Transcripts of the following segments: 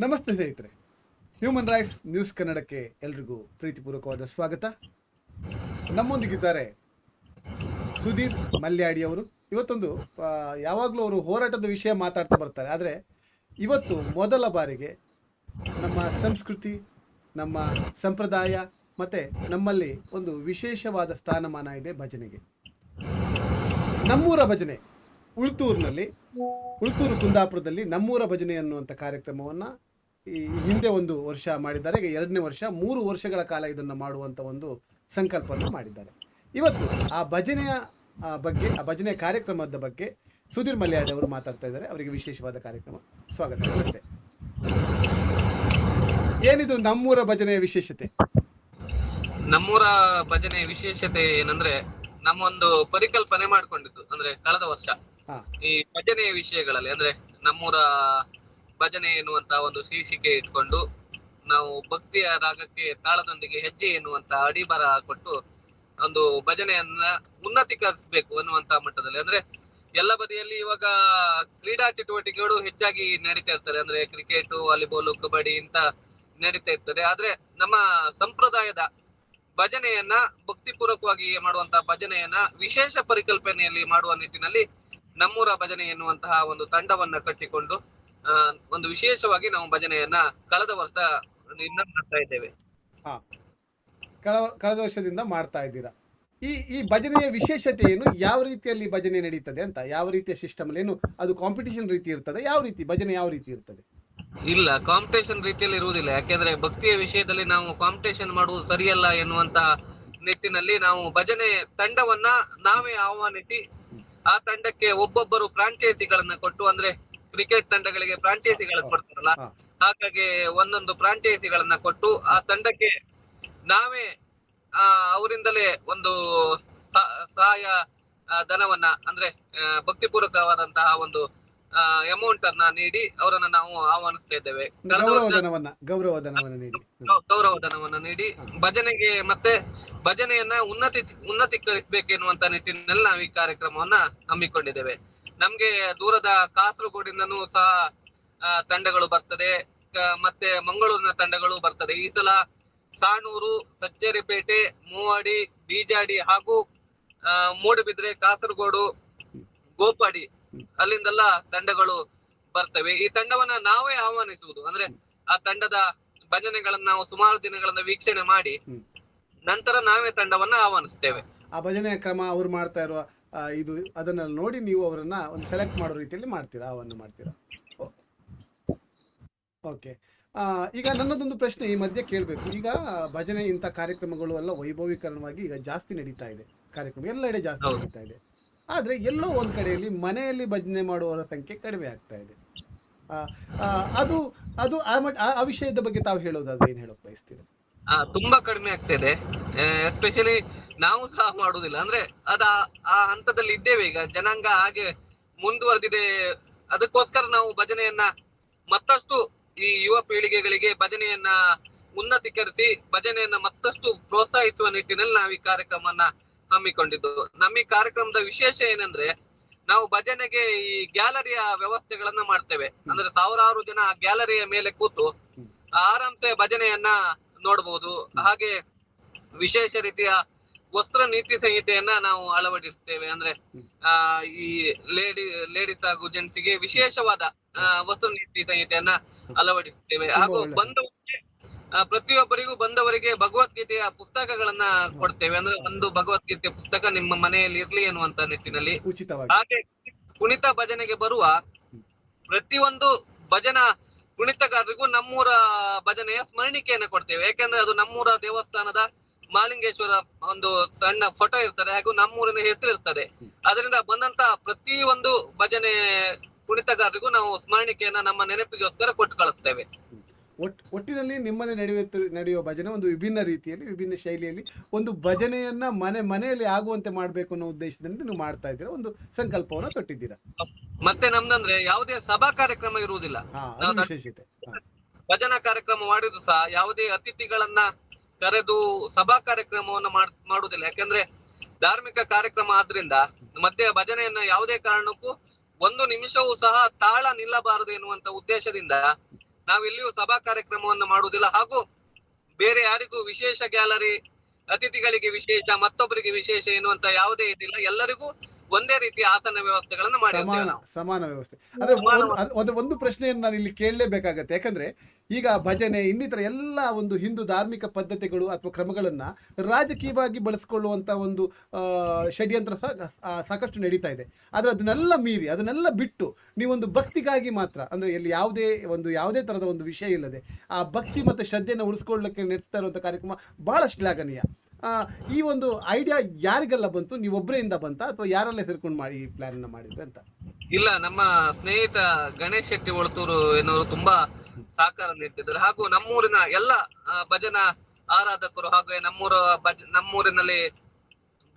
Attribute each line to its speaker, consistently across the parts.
Speaker 1: ನಮಸ್ತೆ ಸ್ನೇಹಿತರೆ. Human rights news ಕನ್ನಡಕ್ಕೆ ಎಲ್ರಿಗೂ ಪ್ರೀತಿಪೂರ್ವಕವಾದ ಸ್ವಾಗತ. ನಮ್ಮೊಂದಿಗಿದ್ದಾರೆ ಸುಧೀರ್ ಮಲ್ಯಾಡಿ ಅವರು. ಇವತ್ತೊಂದು ಯಾವಾಗಲೂ ಅವರು ಹೋರಾಟದ ವಿಷಯ ಮಾತಾಡ್ತಾ ಬರ್ತಾರೆ. ಆದರೆ ಇವತ್ತು ಮೊದಲ ಬಾರಿಗೆ ನಮ್ಮ ಸಂಸ್ಕೃತಿ, ನಮ್ಮ ಸಂಪ್ರದಾಯ ಮತ್ತು ನಮ್ಮಲ್ಲಿ ಒಂದು ವಿಶೇಷವಾದ ಸ್ಥಾನಮಾನ ಇದೆ ಭಜನೆಗೆ. ನಮ್ಮೂರ ಭಜನೆ ಉಳ್ತೂರಿನಲ್ಲಿ, ಉಳ್ತೂರು ಕುಂದಾಪುರದಲ್ಲಿ ನಮ್ಮೂರ ಭಜನೆ ಅನ್ನುವಂಥ ಕಾರ್ಯಕ್ರಮವನ್ನು ಈ ಹಿಂದೆ ಒಂದು ವರ್ಷ ಮಾಡಿದ್ದಾರೆ. ಈಗ ಎರಡನೇ ವರ್ಷ, ಮೂರು ವರ್ಷಗಳ ಕಾಲ ಇದನ್ನು ಮಾಡುವಂಥ ಒಂದು ಸಂಕಲ್ಪವನ್ನು ಮಾಡಿದ್ದಾರೆ. ಇವತ್ತು ಆ ಭಜನೆಯ ಬಗ್ಗೆ, ಆ ಭಜನೆ ಕಾರ್ಯಕ್ರಮದ ಬಗ್ಗೆ ಸುಧೀರ್ ಮಲ್ಯಾಡ್ ಅವರು ಮಾತಾಡ್ತಾ ಇದ್ದಾರೆ. ಅವರಿಗೆ ವಿಶೇಷವಾದ ಕಾರ್ಯಕ್ರಮ. ಸ್ವಾಗತ. ನಮಸ್ತೆ. ಏನಿದು ನಮ್ಮೂರ ಭಜನೆಯ ವಿಶೇಷತೆ?
Speaker 2: ನಮ್ಮೂರ ಭಜನೆ ವಿಶೇಷತೆ ಏನಂದ್ರೆ, ನಮ್ಮೊಂದು ಪರಿಕಲ್ಪನೆ ಮಾಡ್ಕೊಂಡಿದ್ದು, ಅಂದ್ರೆ ಕಳೆದ ವರ್ಷ. ಈ ಭಜನೆಯ ವಿಷಯಗಳಲ್ಲಿ, ಅಂದ್ರೆ ನಮ್ಮೂರ ಭಜನೆ ಎನ್ನುವಂತ ಒಂದು ಶೀರ್ಷಿಕೆ ಇಟ್ಕೊಂಡು, ನಾವು ಭಕ್ತಿಯ ರಾಗಕ್ಕೆ ತಾಳದೊಂದಿಗೆ ಹೆಜ್ಜೆ ಎನ್ನುವಂತ ಅಡಿಬರ ಕೊಟ್ಟು ಒಂದು ಭಜನೆಯನ್ನ ಉನ್ನತೀಕರಿಸಬೇಕು ಅನ್ನುವಂತ ಮಟ್ಟದಲ್ಲಿ. ಅಂದ್ರೆ ಎಲ್ಲ ಬದಿಯಲ್ಲಿ ಇವಾಗ ಕ್ರೀಡಾ ಚಟುವಟಿಕೆಗಳು ಹೆಚ್ಚಾಗಿ ನಡೀತಾ ಇರ್ತಾರೆ ಅಂದ್ರೆ ಕ್ರಿಕೆಟ್, ವಾಲಿಬಾಲ್, ಕಬಡ್ಡಿ ಇಂತ ನಡೀತಾ ಇರ್ತದೆ. ಆದ್ರೆ ನಮ್ಮ ಸಂಪ್ರದಾಯದ ಭಜನೆಯನ್ನ ಭಕ್ತಿಪೂರ್ವಕವಾಗಿ ಮಾಡುವಂತ ಭಜನೆಯನ್ನ ವಿಶೇಷ ಪರಿಕಲ್ಪನೆಯಲ್ಲಿ ಮಾಡುವ ನಿಟ್ಟಿನಲ್ಲಿ ನಮ್ಮೂರ ಭಜನೆ ಎನ್ನುವಂತಹ ಒಂದು ತಂಡವನ್ನ ಕಟ್ಟಿಕೊಂಡು ಒಂದು ವಿಶೇಷವಾಗಿ ನಾವು ಭಜನೆಯನ್ನ ಕಳೆದ ವರ್ಷ ಮಾಡ್ತಾ ಇದ್ದೇವೆ.
Speaker 1: ಕಳ ಕಳೆದ ವರ್ಷದಿಂದ ಮಾಡ್ತಾ ಇದ್ದೀರಾ. ಈ ಈ ಭಜನೆಯ ವಿಶೇಷತೆ ಏನು ಯಾವ ರೀತಿಯಲ್ಲಿ ಭಜನೆ ನಡೀತದೆ ಅಂತ ಯಾವ ರೀತಿಯ ಸಿಸ್ಟಮ್ ಏನು ಅದು ಕಾಂಪಿಟೇಷನ್ ರೀತಿ ಇರ್ತದೆ ಯಾವ ರೀತಿ ಭಜನೆ ಯಾವ ರೀತಿ ಇರ್ತದೆ?
Speaker 2: ಇಲ್ಲ ಕಾಂಪಿಟೇಷನ್ ರೀತಿಯಲ್ಲಿ ಇರುವುದಿಲ್ಲ. ಯಾಕೆಂದ್ರೆ ಭಕ್ತಿಯ ವಿಷಯದಲ್ಲಿ ನಾವು ಕಾಂಪಿಟೇಷನ್ ಮಾಡುವುದು ಸರಿಯಲ್ಲ ಎನ್ನುವಂತ ನಿಟ್ಟಿನಲ್ಲಿ ನಾವು ಭಜನೆ ತಂಡವನ್ನ ನಾವೇ ಆಹ್ವಾನಿಸಿ ಆ ತಂಡಕ್ಕೆ ಒಬ್ಬೊಬ್ಬರು ಫ್ರಾಂಚೈಸಿಗಳನ್ನ ಕೊಟ್ಟು ಅಂದ್ರೆ ಕ್ರಿಕೆಟ್ ತಂಡಗಳಿಗೆ ಫ್ರಾಂಚೈಸಿಗಳನ್ನ ಕೊಡ್ತಾರಲ್ಲ ಹಾಗಾಗಿ ಒಂದೊಂದು ಫ್ರಾಂಚೈಸಿಗಳನ್ನ ಕೊಟ್ಟು ಆ ತಂಡಕ್ಕೆ ನಾವೇ ಆ ಅವರಿಂದಲೇ ಒಂದು ಸಹಾಯ ಧನವನ್ನ ಅಂದ್ರೆ ಭಕ್ತಿಪೂರ್ವಕವಾದಂತಹ ಒಂದು ಅಮೌಂಟ್ ಅನ್ನ ನೀಡಿ ಅವರನ್ನ ನಾವು ಆಹ್ವಾನಿಸ್ತಾ ಇದ್ದೇವೆ. ಗೌರವಧನವನ್ನ
Speaker 1: ಗೌರವ ಧನವನ್ನ ನೀಡಿ.
Speaker 2: ನೀಡಿ ಭಜನೆಗೆ ಮತ್ತೆ ಭಜನೆಯನ್ನ ಉನ್ನತಿ ಉನ್ನತೀಕರಿಸಬೇಕೆನ್ನುವಂತ ನಿಟ್ಟಿನಲ್ಲಿ ನಾವು ಈ ಕಾರ್ಯಕ್ರಮವನ್ನ ಹಮ್ಮಿಕೊಂಡಿದ್ದೇವೆ. ನಮ್ಗೆ ದೂರದ ಕಾಸರಗೋಡಿಂದನೂ ಸಹ ತಂಡಗಳು ಬರ್ತದೆ. ಮತ್ತೆ ಮಂಗಳೂರಿನ ತಂಡಗಳು ಬರ್ತದೆ. ಈ ಸಲ ಸಾಣೂರು ಸಚ್ಚೇರಿಪೇಟೆ ಮೂವಾಡಿ ಬೀಜಾಡಿ ಹಾಗೂ ಮೂಡುಬಿದ್ರೆ ಕಾಸರಗೋಡು ಗೋಪಾಡಿ ಅಲ್ಲಿಂದೆಲ್ಲ ತಂಡಗಳು ಬರ್ತವೆ. ಈ ತಂಡವನ್ನ ನಾವೇ ಆಹ್ವಾನಿಸುವುದು. ಅಂದ್ರೆ ಆ ತಂಡದ ಭಜನೆಗಳನ್ನ ನಾವು ಸುಮಾರು ದಿನಗಳನ್ನ ವೀಕ್ಷಣೆ ಮಾಡಿ ನಂತರ ನಾವೇ ತಂಡವನ್ನ ಆಹ್ವಾನಿಸ್ತೇವೆ.
Speaker 1: ಆ ಭಜನೆ ಕ್ರಮ ಅವ್ರು ಮಾಡ್ತಾ ಇರುವ ಇದು ಅದನ್ನ ನೋಡಿ ನೀವು ಅವರನ್ನ ಒಂದು ಸೆಲೆಕ್ಟ್ ಮಾಡೋ ರೀತಿಯಲ್ಲಿ ಮಾಡ್ತೀರಾ ಆಹ್ವಾನ ಮಾಡ್ತೀರಾ? ಓಕೆ ಈಗ ನನ್ನದೊಂದು ಪ್ರಶ್ನೆ ಈ ಮಧ್ಯೆ ಕೇಳಬೇಕು. ಈಗ ಭಜನೆ ಇಂಥ ಕಾರ್ಯಕ್ರಮಗಳು ಎಲ್ಲ ವೈಭವೀಕರಣವಾಗಿ ಈಗ ಜಾಸ್ತಿ ನಡೀತಾ ಇದೆ. ಕಾರ್ಯಕ್ರಮ ಎಲ್ಲೆಡೆ ಜಾಸ್ತಿ. ನಡೀತಾ ಇದೆ. ಆದರೆ ಎಲ್ಲೋ ಒಂದು ಕಡೆಯಲ್ಲಿ ಮನೆಯಲ್ಲಿ ಭಜನೆ ಮಾಡುವವರ ಸಂಖ್ಯೆ ಕಡಿಮೆ ಆಗ್ತಾ ಇದೆ. ಅದು ಅದು ಆ ವಿಷಯದ ಬಗ್ಗೆ ತಾವು ಹೇಳೋದಾದ್ರೆ ಏನು ಹೇಳೋಕೆ ಬಯಸ್ತೀರಾ?
Speaker 2: ತುಂಬಾ ಕಡಿಮೆ ಇದೆ. ಎಸ್ಪೆಷಲಿ ನಾವು ಸಹ ಮಾಡುವುದಿಲ್ಲ. ಅಂದ್ರೆ ಅದ, ಆ ಹಂತದಲ್ಲಿ ಇದ್ದೇವೆ ಈಗ. ಜನಾಂಗ ಹಾಗೆ ಮುಂದುವರೆದಿದೆ. ಅದಕ್ಕೋಸ್ಕರ ನಾವು ಭಜನೆಯನ್ನ ಮತ್ತಷ್ಟು ಈ ಯುವ ಪೀಳಿಗೆಗಳಿಗೆ ಭಜನೆಯನ್ನ ಉನ್ನತೀಕರಿಸಿ ಭಜನೆಯನ್ನ ಮತ್ತಷ್ಟು ಪ್ರೋತ್ಸಾಹಿಸುವ ನಿಟ್ಟಿನಲ್ಲಿ ನಾವು ಈ ಕಾರ್ಯಕ್ರಮವನ್ನ ಹಮ್ಮಿಕೊಂಡಿದ್ದು. ನಮ್ಮ ಈ ಕಾರ್ಯಕ್ರಮದ ವಿಶೇಷ ಏನಂದ್ರೆ ನಾವು ಭಜನೆಗೆ ಈ ಗ್ಯಾಲರಿಯ ವ್ಯವಸ್ಥೆಗಳನ್ನ ಮಾಡ್ತೇವೆ. ಅಂದ್ರೆ ಸಾವಿರಾರು ಜನ ಗ್ಯಾಲರಿಯ ಮೇಲೆ ಕೂತು ಆರಾಮ್ಸೆ ಭಜನೆಯನ್ನ ನೋಡಬಹುದು ಹಾಗೆ ವಿಶೇಷ ರೀತಿಯ ವಸ್ತ್ರ ನೀತಿ ಸಂಹಿತೆಯನ್ನ ನಾವು ಅಳವಡಿಸ್ತೇವೆ. ಅಂದ್ರೆ ಆ ಈ ಲೇಡಿ ಲೇಡೀಸ್ ಹಾಗೂ ಜೆಂಟ್ಸ್ಗೆ ವಿಶೇಷವಾದ ಆ, ವಸ್ತ್ರ ನೀತಿ ಸಂಹಿತೆಯನ್ನ ಅಳವಡಿಸ್ತೇವೆ. ಹಾಗೂ
Speaker 1: ಒಳ್ಳೆದು.
Speaker 2: ಪ್ರತಿಯೊಬ್ಬರಿಗೂ ಬಂದವರಿಗೆ ಭಗವದ್ಗೀತೆಯ ಪುಸ್ತಕಗಳನ್ನ ಕೊಡ್ತೇವೆ. ಅಂದ್ರೆ ಒಂದು ಭಗವದ್ಗೀತೆ ಪುಸ್ತಕ ನಿಮ್ಮ ಮನೆಯಲ್ಲಿ ಇರ್ಲಿ ಎನ್ನುವಂತ ನಿಟ್ಟಿನಲ್ಲಿ. ಹಾಗೆ ಕುಣಿತ ಭಜನೆಗೆ ಬರುವ ಪ್ರತಿಯೊಂದು ಭಜನ ಕುಣಿತಗಾರರಿಗೂ ನಮ್ಮೂರ ಭಜನೆಯ ಸ್ಮರಣಿಕೆಯನ್ನ ಕೊಡ್ತೇವೆ. ಯಾಕೆಂದ್ರೆ ಅದು ನಮ್ಮೂರ ದೇವಸ್ಥಾನದ ಮಾಲಿಂಗೇಶ್ವರ ಒಂದು ಸಣ್ಣ ಫೋಟೋ ಇರ್ತದೆ ಹಾಗೂ ನಮ್ಮೂರಿನ ಹೆಸರು ಇರ್ತದೆ. ಅದರಿಂದ ಬಂದಂತ ಪ್ರತಿ ಒಂದು ಭಜನೆ ಕುಣಿತಗಾರರಿಗೂ ನಾವು ಸ್ಮರಣಿಕೆಯನ್ನ ನಮ್ಮ ನೆನಪಿಗೋಸ್ಕರ ಕೊಟ್ಟು ಕಳಿಸ್ತೇವೆ.
Speaker 1: ಒಟ್ ಒಟ್ಟಿನಲ್ಲಿ ನಿಮ್ಮನೆ ನಡೆಯುವ ನಡೆಯುವ ಭಜನೆ ಒಂದು ವಿಭಿನ್ನ ರೀತಿಯಲ್ಲಿ ವಿಭಿನ್ನ ಶೈಲಿಯಲ್ಲಿ ಒಂದು ಭಜನೆಯನ್ನ ಮನೆ ಮನೆಯಲ್ಲಿ ಆಗುವಂತೆ ಮಾಡಬೇಕು ಅನ್ನೋ ಉದ್ದೇಶದಿಂದ ನೀವು ಮಾಡ್ತಾ ಇದ್ದೀರಾ? ಒಂದು ಸಂಕಲ್ಪವನ್ನು ತೊಟ್ಟಿದ್ದೀರಾ?
Speaker 2: ಮತ್ತೆ ನಮ್ದಂದ್ರೆ ಯಾವುದೇ ಸಭಾ ಕಾರ್ಯಕ್ರಮ ಇರುವುದಿಲ್ಲ.
Speaker 1: ಹಾ ಅದು ವಿಶೇಷತೆ. ಹಾ.
Speaker 2: ಭಜನಾ ಕಾರ್ಯಕ್ರಮ ಮಾಡಿದ್ರು ಸಹ ಯಾವುದೇ ಅತಿಥಿಗಳನ್ನ ಕರೆದು ಸಭಾ ಕಾರ್ಯಕ್ರಮವನ್ನ ಮಾಡ್- ಮಾಡುವುದಿಲ್ಲ. ಯಾಕಂದ್ರೆ ಧಾರ್ಮಿಕ ಕಾರ್ಯಕ್ರಮ ಆದ್ರಿಂದ ಮತ್ತೆ ಭಜನೆಯನ್ನ ಯಾವುದೇ ಕಾರಣಕ್ಕೂ ಒಂದು ನಿಮಿಷವೂ ಸಹ ತಾಳ ನಿಲ್ಲಬಾರದು ಎನ್ನುವಂತ ಉದ್ದೇಶದಿಂದ ನಾವೆಲ್ಲಿಯೂ ಸಭಾ ಕಾರ್ಯಕ್ರಮವನ್ನು ಮಾಡುವುದಿಲ್ಲ. ಹಾಗೂ ಬೇರೆ ಯಾರಿಗೂ ವಿಶೇಷ ಗ್ಯಾಲರಿ, ಅತಿಥಿಗಳಿಗೆ ವಿಶೇಷ, ಮತ್ತೊಬ್ಬರಿಗೆ ವಿಶೇಷ ಎನ್ನುವಂತ ಯಾವುದೇ ಇದಿಲ್ಲ. ಎಲ್ಲರಿಗೂ ಒಂದೇ ರೀತಿ ಆಸನ ವ್ಯವಸ್ಥೆಗಳನ್ನು ಮಾಡಿ
Speaker 1: ಸಮಾನ. ಸಮಾನ ವ್ಯವಸ್ಥೆ. ಅಂದ್ರೆ ಒಂದು ಅದ್- ಒಂದು ಪ್ರಶ್ನೆಯನ್ನು ನಾನು ಇಲ್ಲಿ ಕೇಳಲೇಬೇಕಾಗತ್ತೆ. ಯಾಕಂದ್ರೆ ಈಗ ಭಜನೆ ಇನ್ನಿತರ ಎಲ್ಲ ಒಂದು ಹಿಂದೂ ಧಾರ್ಮಿಕ ಪದ್ಧತಿಗಳು ಅಥವಾ ಕ್ರಮಗಳನ್ನ ರಾಜಕೀಯವಾಗಿ ಬಳಸ್ಕೊಳ್ಳುವಂತ ಒಂದು ಷಡ್ಯಂತ್ರ ಸಹ ಸಾಕಷ್ಟು ನಡೀತಾ ಇದೆ. ಆದ್ರೆ ಅದನ್ನೆಲ್ಲ ಮೀರಿ ಅದನ್ನೆಲ್ಲ ಬಿಟ್ಟು ನೀವೊಂದು ಭಕ್ತಿಗಾಗಿ ಮಾತ್ರ ಅಂದ್ರೆ ಇಲ್ಲಿ ಯಾವುದೇ ಒಂದು ಯಾವುದೇ ತರದ ಒಂದು ವಿಷಯ ಇಲ್ಲದೆ ಆ ಭಕ್ತಿ ಮತ್ತು ಶ್ರದ್ಧೆಯನ್ನು ಉಳಿಸ್ಕೊಳ್ಳಕ್ಕೆ ನಡೆಸ್ತಾ ಇರುವಂತ ಕಾರ್ಯಕ್ರಮ ಬಹಳ ಶ್ಲಾಘನೀಯ. ಈ ಒಂದು ಐಡಿಯಾ ಯಾರಿಗೆಲ್ಲ ಬಂತು? ನೀವೊಬ್ಬರಿಂದ ಬಂತ? ಅಥವಾ ಯಾರೆಲ್ಲ ಸೇರ್ಕೊಂಡು ಮಾಡಿ ಈ ಪ್ಲಾನ್ ಅನ್ನ ಮಾಡಿದ್ರೆ ಅಂತ?
Speaker 2: ಇಲ್ಲ ನಮ್ಮ ಸ್ನೇಹಿತ ಗಣೇಶ್ ಶೆಟ್ಟಿ ಒಳತೂರು ಎನ್ನುವರು ತುಂಬಾ ಸಹಕಾರ ನೀಡ್ತಿದ್ರು ಹಾಗೂ ನಮ್ಮೂರಿನ ಎಲ್ಲ ಭಜನ ಭಜನಾ ಆರಾಧಕರು ಹಾಗೂ ನಮ್ಮೂರ ಭಜ ನಮ್ಮೂರಿನಲ್ಲಿ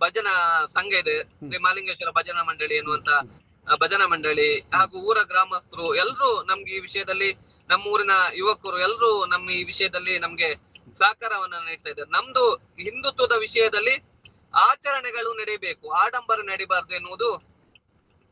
Speaker 2: ಭಜನಾ ಸಂಘ ಇದೆ. ಶ್ರೀ ಮಾಲಿಂಗೇಶ್ವರ ಭಜನಾ ಮಂಡಳಿ ಎನ್ನುವಂತ ಭಜನಾ ಮಂಡಳಿ ಹಾಗೂ ಊರ ಗ್ರಾಮಸ್ಥರು ಎಲ್ಲರೂ ನಮ್ಗೆ ಈ ವಿಷಯದಲ್ಲಿ ನಮ್ಮೂರಿನ ಯುವಕರು ಎಲ್ಲರೂ ನಮ್ಮ ಈ ವಿಷಯದಲ್ಲಿ ನಮ್ಗೆ ಸಹಕಾರವನ್ನ ನೀಡ್ತಾ ಇದ್ದಾರೆ. ನಮ್ದು ಹಿಂದುತ್ವದ ವಿಷಯದಲ್ಲಿ ಆಚರಣೆಗಳು ನಡೀಬೇಕು. ಆಡಂಬರ ನಡಿಬಾರ್ದು ಎನ್ನುವುದು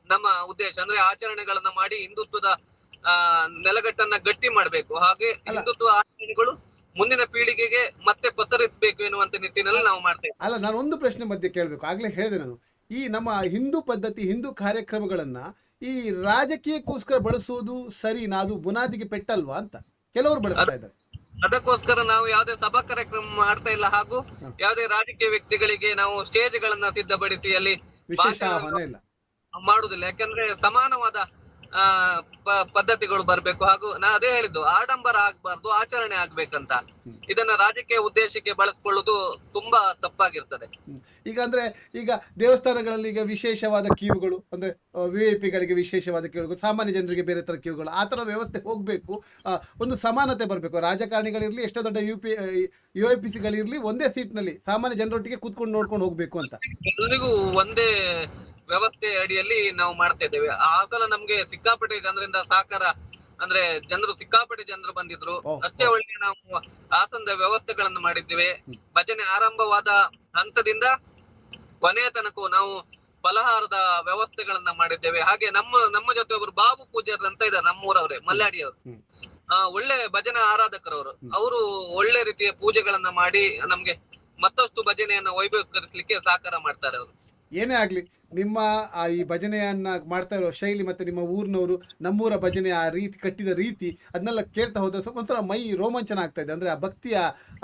Speaker 2: ನಮ್ಮ ಉದ್ದೇಶ. ಅಂದ್ರೆ ಆಚರಣೆಗಳನ್ನ ಮಾಡಿ ಹಿಂದುತ್ವದ ಆ ನೆಲಗಟ್ಟನ್ನ ಗಟ್ಟಿ ಮಾಡ್ಬೇಕು. ಹಾಗೆ. ಹಿಂದುತ್ವ ಆಚರಣೆಗಳು ಮುಂದಿನ ಪೀಳಿಗೆಗೆ ಮತ್ತೆ ಪಸರಿಸಬೇಕು ಎನ್ನುವಂತ ನಿಟ್ಟಿನಲ್ಲಿ ನಾವು ಮಾಡ್ತೇವೆ
Speaker 1: ಅಲ್ಲ ನಾನು ಒಂದು ಪ್ರಶ್ನೆ ಮಧ್ಯೆ ಕೇಳಬೇಕು. ಆಗ್ಲೇ ಹೇಳಿದೆ ನಾನು. ಈ ನಮ್ಮ ಹಿಂದೂ ಪದ್ಧತಿ ಹಿಂದೂ ಕಾರ್ಯಕ್ರಮಗಳನ್ನ ಈ ರಾಜಕೀಯಕ್ಕೋಸ್ಕರ ಬಳಸುವುದು ಸರಿನಾ? ಅದು ಬುನಾದಿಗೆ ಪೆಟ್ಟಲ್ವಾ ಅಂತ? ಕೆಲವರು ಬಳಸ್ತಾ ಇದ್ದಾರೆ.
Speaker 2: ಅದಕ್ಕೋಸ್ಕರ ನಾವು ಯಾವುದೇ ಸಭಾ ಕಾರ್ಯಕ್ರಮ ಮಾಡ್ತಾ ಇಲ್ಲ. ಹಾಗೂ. ಯಾವುದೇ ರಾಜಕೀಯ ವ್ಯಕ್ತಿಗಳಿಗೆ ನಾವು ಸ್ಟೇಜ್ಗಳನ್ನ ಸಿದ್ಧಪಡಿಸಿ ಅಲ್ಲಿ ಭಾಷಣ- ಮಾಡುದಿಲ್ಲ ಯಾಕಂದ್ರೆ ಸಮಾನವಾದ ಆ ಪದ್ಧತಿಗಳು ಬರಬೇಕು. ಹಾಗೂ ನಾ ಅದೇ ಹೇಳಿದ್ದು ಆಡಂಬರ ಆಗ್ಬಾರ್ದು ಆಚರಣೆ ಆಗ್ಬೇಕಂತ. ಇದನ್ನ ರಾಜಕೀಯ ಉದ್ದೇಶಕ್ಕೆ ಬಳಸ್ಕೊಳ್ಳೋದು ತುಂಬಾ ತಪ್ಪಾಗಿರ್ತದೆ.
Speaker 1: ಈಗ ಅಂದ್ರೆ ಈಗ ದೇವಸ್ಥಾನಗಳಲ್ಲಿ ಈಗ ವಿಶೇಷವಾದ ಕ್ಯೂಗಳು ಅಂದ್ರೆ ವಿ ಐ ಪಿಗಳಿಗೆ ವಿಶೇಷವಾದ ಕ್ಯೂಗಳು ಸಾಮಾನ್ಯ ಜನರಿಗೆ ಬೇರೆ ತರ ಕ್ಯೂಗಳು ಆ ತರ ವ್ಯವಸ್ಥೆ ಹೋಗ್ಬೇಕು ಒಂದು ಸಮಾನತೆ ಬರಬೇಕು. ರಾಜಕಾರಣಿಗಳಿರ್ಲಿ ಎಷ್ಟೋ ದೊಡ್ಡ U P U I P ಸಿಗಳಿರ್ಲಿ ಒಂದೇ ಸೀಟ್ನಲ್ಲಿ ಸಾಮಾನ್ಯ ಜನರೊಟ್ಟಿಗೆ ಕೂತ್ಕೊಂಡು ನೋಡ್ಕೊಂಡು ಹೋಗ್ಬೇಕು ಅಂತ.
Speaker 2: ಎಲ್ಲರಿಗೂ ಒಂದೇ ವ್ಯವಸ್ಥೆ ಅಡಿಯಲ್ಲಿ ನಾವು ಮಾಡ್ತಾ ಇದ್ದೇವೆ. ಆ ಸಲ ನಮ್ಗೆ ಸಿಕ್ಕಾಪಟ್ಟೆ ಜನರಿಂದ ಸಹಕಾರ ಅಂದ್ರೆ ಜನರು ಸಿಕ್ಕಾಪಟ್ಟೆ ಜನರು ಬಂದಿದ್ರು. ಅಷ್ಟೇ ಒಳ್ಳೆ ನಾವು ಆಸನದ ವ್ಯವಸ್ಥೆಗಳನ್ನು ಮಾಡಿದ್ದೇವೆ. ಭಜನೆ ಆರಂಭವಾದ ಹಂತದಿಂದ ಕೊನೆಯ ತನಕ ನಾವು ಫಲಹಾರದ ವ್ಯವಸ್ಥೆಗಳನ್ನ ಮಾಡಿದ್ದೇವೆ. ಹಾಗೆ ನಮ್ಮ ನಮ್ಮ ಜೊತೆ ಒಬ್ರು ಬಾಬು ಪೂಜಾರ್ ಅಂತ ಇದ್ದಾರೆ ನಮ್ಮೂರವ್ರೆ ಮಲ್ಲಾಡಿಯವರು
Speaker 1: ಅವರು.
Speaker 2: ಆ ಒಳ್ಳೆ ಭಜನೆ ಆರಾಧಕರವರು. ಅವರು ಒಳ್ಳೆ ರೀತಿಯ ಪೂಜೆಗಳನ್ನ ಮಾಡಿ ನಮ್ಗೆ ಮತ್ತಷ್ಟು ಭಜನೆಯನ್ನ ವೈಭವೀಕರಿಸಲಿಕ್ಕೆ ಸಹಕಾರ ಮಾಡ್ತಾರೆ ಅವರು.
Speaker 1: ಏನೇ ಆಗಲಿ ನಿಮ್ಮ ಈ ಭಜನೆಯನ್ನು ಮಾಡ್ತಾ ಇರೋ ಶೈಲಿ ಮತ್ತು ನಿಮ್ಮ ಊರಿನವರು ನಮ್ಮೂರ ಭಜನೆ ಆ ರೀತಿ ಕಟ್ಟಿದ ರೀತಿ ಅದನ್ನೆಲ್ಲ ಕೇಳ್ತಾ ಹೋದರೆ ಸ್ವಲ್ಪ ಒಂಥರ ಮೈ ರೋಮಾಂಚನ ಆಗ್ತಾ ಇದೆ. ಅಂದರೆ ಆ ಭಕ್ತಿಯ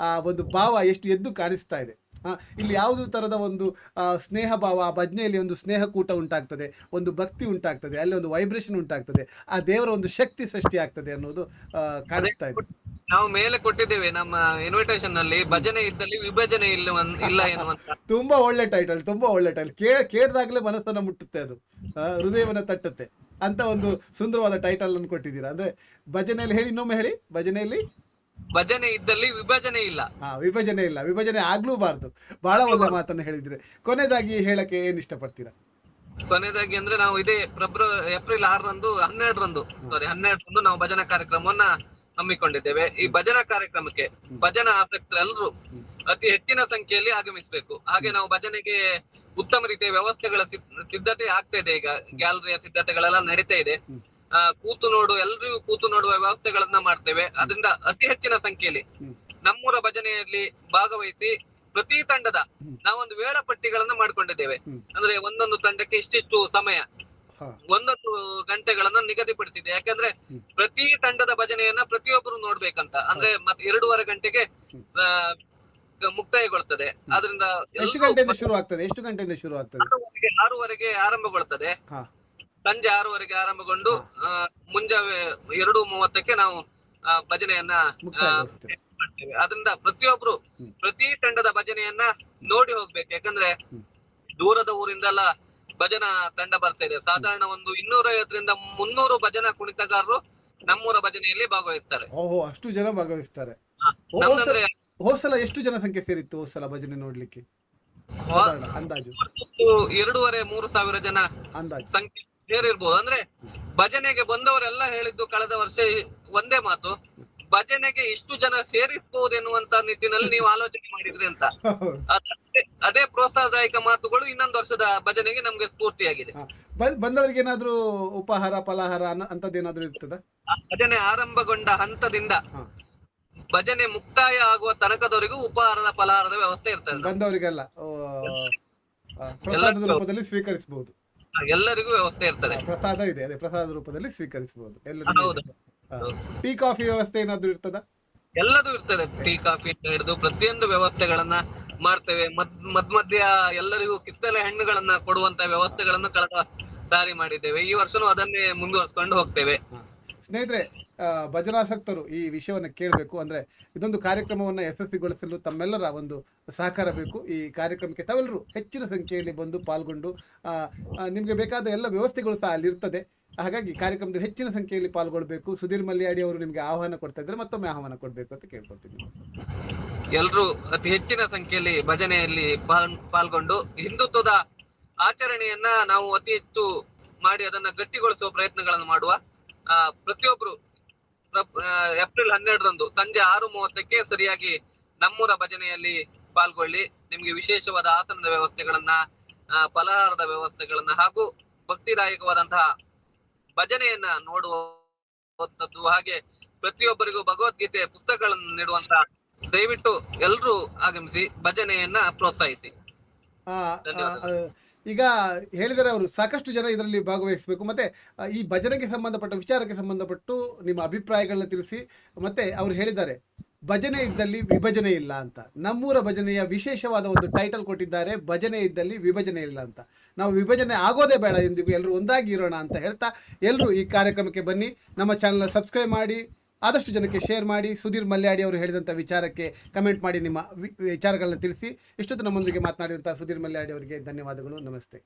Speaker 1: ಆ ಒಂದು ಭಾವ ಎಷ್ಟು ಎದ್ದು ಕಾಣಿಸ್ತಾ ಇದೆ. ಹಾಂ ಇಲ್ಲಿ ಯಾವುದೋ ಥರದ ಒಂದು ಸ್ನೇಹ ಭಾವ ಆ ಭಜನೆಯಲ್ಲಿ ಒಂದು ಸ್ನೇಹಕೂಟ ಉಂಟಾಗ್ತದೆ ಒಂದು ಭಕ್ತಿ ಉಂಟಾಗ್ತದೆ ಅಲ್ಲಿ ಒಂದು ವೈಬ್ರೇಷನ್ ಉಂಟಾಗ್ತದೆ ಆ ದೇವರ ಒಂದು ಶಕ್ತಿ ಸೃಷ್ಟಿ ಆಗ್ತದೆ ಅನ್ನೋದು ಕಾಣಿಸ್ತಾ ಇದೆ.
Speaker 2: ನಾವು ಮೇಲೆ ಕೊಟ್ಟಿದ್ದೇವೆ ನಮ್ಮ ಇನ್ವಿಟೇಷನ್ನಲ್ಲಿ ಭಜನೆ ಇದ್ದಲ್ಲಿ ವಿಭಜನೆ ಇಲ್ಲ ಇಲ್ಲ ಎನ್ನುವಂತ.
Speaker 1: ತುಂಬಾ ಒಳ್ಳೆ ಟೈಟಲ್ ತುಂಬಾ ಒಳ್ಳೆ ಟೈಟಲ್ ಕೇ ಕೇಳಿದಾಗಲೇ ಮನಸ್ಸನ್ನ ಮುಟ್ಟುತ್ತೆ ಅದು. ಹೃದಯವನ್ನ ತಟ್ಟುತ್ತೆ. ಅಂತ ಒಂದು ಸುಂದರವಾದ ಟೈಟಲ್ ಅನ್ನು ಕೊಟ್ಟಿದ್ದೀರಾ. ಅಂದ್ರೆ ಭಜನೆಯಲ್ಲಿ ಹೇಳಿ ಇನ್ನೊಮ್ಮೆ ಹೇಳಿ. ಭಜನೆಯಲ್ಲಿ?
Speaker 2: ಭಜನೆ ಇದ್ದಲ್ಲಿ ವಿಭಜನೆ ಇಲ್ಲ.
Speaker 1: ಹಾ ವಿಭಜನೆ ಇಲ್ಲ. ವಿಭಜನೆ ಆಗ್ಲೂಬಾರ್ದು. ಬಹಳ ಒಳ್ಳೆ ಮಾತನ್ನ ಹೇಳಿದ್ರೆ ಕೊನೆದಾಗಿ ಹೇಳಕ್ಕೆ ಏನ್ ಇಷ್ಟಪಡ್ತೀರಾ?
Speaker 2: ಕೊನೆಯದಾಗಿ ಅಂದ್ರೆ ನಾವು ಇದೇ ಫೆಬ್ರವರಿ ಏಪ್ರಿಲ್ ಆರರಂದು ಹನ್ನೆರಡರಂದು ಸಾರಿ ಹನ್ನೆರಡರಂದು ನಾವು ಭಜನಾ ಕಾರ್ಯಕ್ರಮವನ್ನ ಹಮ್ಮಿಕೊಂಡಿದ್ದೇವೆ. ಈ ಭಜನಾ ಕಾರ್ಯಕ್ರಮಕ್ಕೆ ಭಜನಾ ಆಸಕ್ತರೆಲ್ಲರೂ. ಅತಿ ಹೆಚ್ಚಿನ ಸಂಖ್ಯೆಯಲ್ಲಿ ಆಗಮಿಸಬೇಕು. ಹಾಗೆ ನಾವು ಭಜನೆಗೆ ಉತ್ತಮ ರೀತಿಯ ವ್ಯವಸ್ಥೆಗಳ ಸಿದ್- ಸಿದ್ಧತೆ ಆಗ್ತಾ ಇದೆ ಈಗ. ಗ್ಯಾಲರಿಯ ಸಿದ್ಧತೆಗಳೆಲ್ಲ ನಡೀತಾ ಇದೆ. ಆ, ಕೂತು ನೋಡು ಎಲ್ರಿಗೂ ಕೂತು ನೋಡುವ ವ್ಯವಸ್ಥೆಗಳನ್ನ ಮಾಡ್ತೇವೆ. ಅದರಿಂದ ಅತಿ ಹೆಚ್ಚಿನ ಸಂಖ್ಯೆಯಲ್ಲಿ ನಮ್ಮೂರ ಭಜನೆಯಲ್ಲಿ ಭಾಗವಹಿಸಿ ಪ್ರತಿ ತಂಡದ. ನಾವೊಂದು ವೇಳಾಪಟ್ಟಿಗಳನ್ನ ಮಾಡ್ಕೊಂಡಿದ್ದೇವೆ. ಅಂದ್ರೆ ಒಂದೊಂದು ತಂಡಕ್ಕೆ ಇಷ್ಟಿಷ್ಟು ಸಮಯ. ಒಂದೊಂದು ಗಂಟೆಗಳನ್ನ ನಿಗದಿಪಡಿಸಿದೆ. ಯಾಕಂದ್ರೆ ಪ್ರತಿ ತಂಡದ ಭಜನೆಯನ್ನ ಪ್ರತಿಯೊಬ್ಬರು ನೋಡ್ಬೇಕಂತ. ಅಂದ್ರೆ ಮತ್ತೆ ಎರಡೂವರೆ ಗಂಟೆಗೆ ಮುಕ್ತಾಯಗೊಳ್ತದೆ. ಅದರಿಂದ
Speaker 1: ಎಷ್ಟು ಗಂಟೆಯಿಂದ ಶುರು ಆಗ್ತದೆ? ಎಷ್ಟು ಗಂಟೆಯಿಂದ ಶುರು ಆಗ್ತದೆ?
Speaker 2: ಆರೂವರೆಗೆ ಆರಂಭಗೊಳ್ತದೆ. ಸಂಜೆ ಆರೂವರೆಗೆ ಆರಂಭಗೊಂಡು ಮುಂಜಾವೆ ಎರಡು ಮೂವತ್ತಕ್ಕೆ ನಾವು ಆ, ಭಜನೆಯನ್ನ ಮಾಡ್ತೇವೆ. ಅದರಿಂದ ಪ್ರತಿಯೊಬ್ರು ಪ್ರತಿ ತಂಡದ ಭಜನೆಯನ್ನ ನೋಡಿ ಹೋಗ್ಬೇಕು. ಯಾಕಂದ್ರೆ ದೂರದ ಊರಿಂದೆಲ್ಲ ಭಜನಾ ತಂಡ ಬರ್ತಾ ಇದೆ. ಸಾಧಾರಣ ಒಂದು ಇನ್ನೂರ ಐವತ್ತರಿಂದ ಮುನ್ನೂರು ಭಜನಾ ಕುಣಿತಗಾರರು ನಮ್ಮೂರ ಭಜನೆಯಲ್ಲಿ ಭಾಗವಹಿಸ್ತಾರೆ.
Speaker 1: ಓಹೋ ಅಷ್ಟು ಜನ ಭಾಗವಹಿಸ್ತಾರೆ.
Speaker 2: ನಮ್ದಂದ್ರೆ
Speaker 1: ಹೋಸಲ ಎಷ್ಟು ಜನ ಸಂಖ್ಯೆ ಸೇರಿತ್ತು ಹೋಸಲ ಭಜನೆ ನೋಡ್ಲಿಕ್ಕೆ? ಸಾಧಾರಣ ಅಂದಾಜು.
Speaker 2: ಎರಡೂವರೆ ಮೂರು ಸಾವಿರ ಜನ
Speaker 1: ಅಂದಾಜು.
Speaker 2: ಸಂಖ್ಯೆ ಸೇರಿರ್ಬೋದು. ಅಂದ್ರೆ ಭಜನೆಗೆ ಬಂದವರೆಲ್ಲ ಹೇಳಿದ್ದು ಕಳೆದ ವರ್ಷ ಒಂದೇ ಮಾತು. ಭಜನೆಗೆ ಇಷ್ಟು ಜನ ಸೇರಿಸಬಹುದು ಎನ್ನುವಂತ ನಿಟ್ಟಿನಲ್ಲಿ ನೀವು ಆಲೋಚನೆ ಮಾಡಿದ್ರಿ ಅಂತ. ಅದೇ- ಪ್ರೋತ್ಸಾಹದಾಯಕ ಮಾತುಗಳು ಇನ್ನೊಂದು ವರ್ಷದ ಭಜನೆಗೆ ನಮ್ಗೆ ಸ್ಫೂರ್ತಿಯಾಗಿದೆ.
Speaker 1: ಬಂದ್- ಬಂದವರಿಗೆ ಏನಾದ್ರೂ ಉಪಹಾರ ಫಲಾಹಾರ ಅಂತದೇನಾದ್ರೂ ಇರ್ತದ?
Speaker 2: ಭಜನೆ ಆರಂಭಗೊಂಡ ಹಂತದಿಂದ. ಭಜನೆ ಮುಕ್ತಾಯ ಆಗುವ ತನಕದವರಿಗೂ ಉಪಹಾರದ ಫಲಹಾರದ ವ್ಯವಸ್ಥೆ ಇರ್ತದೆ
Speaker 1: ಬಂದವರಿಗೆಲ್ಲ ಪ್ರಸಾದದ ರೂಪದಲ್ಲಿ ಸ್ವೀಕರಿಸಬಹುದು
Speaker 2: ಎಲ್ಲರಿಗೂ ವ್ಯವಸ್ಥೆ ಇರ್ತದೆ.
Speaker 1: ಪ್ರಸಾದ ಇದೆ ಅದೇ ಪ್ರಸಾದ ರೂಪದಲ್ಲಿ ಸ್ವೀಕರಿಸಬಹುದು ಎಲ್ಲರಿಗೂ ಟೀ ಕಾಫಿ ವ್ಯವಸ್ಥೆ ಏನಾದ್ರೂ ಇರ್ತದ?
Speaker 2: ಎಲ್ಲದೂ ಇರ್ತದೆ. ಟೀ ಕಾಫಿ ಹಿಡಿದು ಪ್ರತಿಯೊಂದು ವ್ಯವಸ್ಥೆಗಳನ್ನ ಮಾಡ್ತೇವೆ. ಮದ್ ಮದ್ ಮಧ್ಯ ಎಲ್ಲರಿಗೂ ಕಿತ್ತಲೆ ಹಣ್ಣುಗಳನ್ನ ಕೊಡುವಂತ ವ್ಯವಸ್ಥೆಗಳನ್ನು ಕಳೆದ ಸಾರಿ ಮಾಡಿದ್ದೇವೆ. ಈ ವರ್ಷನೂ ಅದನ್ನೇ ಮುಂದುವರ್ಸ್ಕೊಂಡು ಹೋಗ್ತೇವೆ.
Speaker 1: ಸ್ನೇಹಿತರೆ ಭಜನಾಸಕ್ತರು ಈ ವಿಷಯವನ್ನು ಕೇಳಬೇಕು. ಅಂದರೆ ಇದೊಂದು ಕಾರ್ಯಕ್ರಮವನ್ನು ಯಶಸ್ವಿಗೊಳಿಸಲು ತಮ್ಮೆಲ್ಲರ ಒಂದು ಸಹಕಾರ ಬೇಕು. ಈ ಕಾರ್ಯಕ್ರಮಕ್ಕೆ ತಾವೆಲ್ಲರೂ ಹೆಚ್ಚಿನ ಸಂಖ್ಯೆಯಲ್ಲಿ ಬಂದು ಪಾಲ್ಗೊಂಡು ಆ, ಬೇಕಾದ ಎಲ್ಲ ವ್ಯವಸ್ಥೆಗಳು ಸಹ ಅಲ್ಲಿರ್ತದೆ ಹಾಗಾಗಿ ಕಾರ್ಯಕ್ರಮದ ಹೆಚ್ಚಿನ ಸಂಖ್ಯೆಯಲ್ಲಿ ಪಾಲ್ಗೊಳ್ಬೇಕು. ಸುಧೀರ್ ಮಲ್ಯಾಡಿ ಅವರು ನಿಮಗೆ ಆಹ್ವಾನ ಕೊಡ್ತಾ ಇದ್ರೆ ಮತ್ತೊಮ್ಮೆ ಆಹ್ವಾನ ಕೊಡಬೇಕು ಅಂತ ಕೇಳ್ಕೊಳ್ತೀನಿ.
Speaker 2: ಎಲ್ಲರೂ ಅತಿ ಹೆಚ್ಚಿನ ಸಂಖ್ಯೆಯಲ್ಲಿ ಭಜನೆಯಲ್ಲಿ ಪಾಲ್- ಪಾಲ್ಗೊಂಡು ಹಿಂದುತ್ವದ ಆಚರಣೆಯನ್ನ ನಾವು ಅತಿ ಹೆಚ್ಚು ಮಾಡಿ ಅದನ್ನ ಗಟ್ಟಿಗೊಳಿಸುವ ಪ್ರಯತ್ನಗಳನ್ನು ಮಾಡುವ ಪ್ರತಿಯೊಬ್ರು ಏಪ್ರಿಲ್ ಹನ್ನೆರಡರಂದು ಸಂಜೆ ಆರು ಮೂವತ್ತಕ್ಕೆ ಸರಿಯಾಗಿ ನಮ್ಮೂರ ಭಜನೆಯಲ್ಲಿ ಪಾಲ್ಗೊಳ್ಳಿ ನಿಮ್ಗೆ ವಿಶೇಷವಾದ ಆಸನದ ವ್ಯವಸ್ಥೆಗಳನ್ನ ಫಲಹಾರದ ವ್ಯವಸ್ಥೆಗಳನ್ನ ಹಾಗೂ ಭಕ್ತಿದಾಯಕವಾದಂತಹ ಭಜನೆಯನ್ನ ನೋಡುವಂತದ್ದು ಹಾಗೆ ಪ್ರತಿಯೊಬ್ಬರಿಗೂ ಭಗವದ್ಗೀತೆ ಪುಸ್ತಕಗಳನ್ನು ನೀಡುವಂತ ದಯವಿಟ್ಟು ಎಲ್ಲರೂ ಆಗಮಿಸಿ ಭಜನೆಯನ್ನ ಪ್ರೋತ್ಸಾಹಿಸಿ.
Speaker 1: ಆ, ಈಗ ಹೇಳಿದರೆ ಅವರು ಸಾಕಷ್ಟು ಜನ ಇದರಲ್ಲಿ ಭಾಗವಹಿಸಬೇಕು. ಮತ್ತೆ ಈ ಭಜನೆಗೆ ಸಂಬಂಧಪಟ್ಟ, ವಿಚಾರಕ್ಕೆ ಸಂಬಂಧಪಟ್ಟು ನಿಮ್ಮ ಅಭಿಪ್ರಾಯಗಳನ್ನ ತಿಳಿಸಿ, ಮತ್ತೆ ಅವರು ಹೇಳಿದ್ದಾರೆ, ಭಜನೆ ಇದ್ದಲ್ಲಿ ವಿಭಜನೆ ಇಲ್ಲ ಅಂತ. ನಮ್ಮೂರ ಭಜನೆಯ ವಿಶೇಷವಾದ ಒಂದು ಟೈಟಲ್ ಕೊಟ್ಟಿದ್ದಾರೆ, ಭಜನೆ ಇದ್ದಲ್ಲಿ ವಿಭಜನೆ ಇಲ್ಲ ಅಂತ. ನಾವು ವಿಭಜನೆ ಆಗೋದೇ ಬೇಡ, ಎಂದಿಗೂ ಎಲ್ಲರೂ ಒಂದಾಗಿ ಇರೋಣ ಅಂತ ಹೇಳ್ತಾ ಎಲ್ಲರೂ ಈ ಕಾರ್ಯಕ್ರಮಕ್ಕೆ ಬನ್ನಿ. ನಮ್ಮ ಚಾನಲ್ ಸಬ್ಸ್ಕ್ರೈಬ್ ಮಾಡಿ. ಆದಷ್ಟು ಜನಕ್ಕೆ ಶೇರ್ ಮಾಡಿ. ಸುಧೀರ್ ಮಲ್ಯಾಡಿ ಅವರು ಹೇಳಿದಂಥ ವಿಚಾರಕ್ಕೆ ಕಮೆಂಟ್ ಮಾಡಿ ನಿಮ್ಮ ವಿಚಾರಗಳನ್ನ ತಿಳಿಸಿ. ಇಷ್ಟೊತ್ತು ನಮ್ಮೊಂದಿಗೆ ಮಾತನಾಡಿದಂಥ ಸುಧೀರ್ ಮಲ್ಯಾಡಿ ಅವರಿಗೆ ಧನ್ಯವಾದಗಳು. ನಮಸ್ತೆ.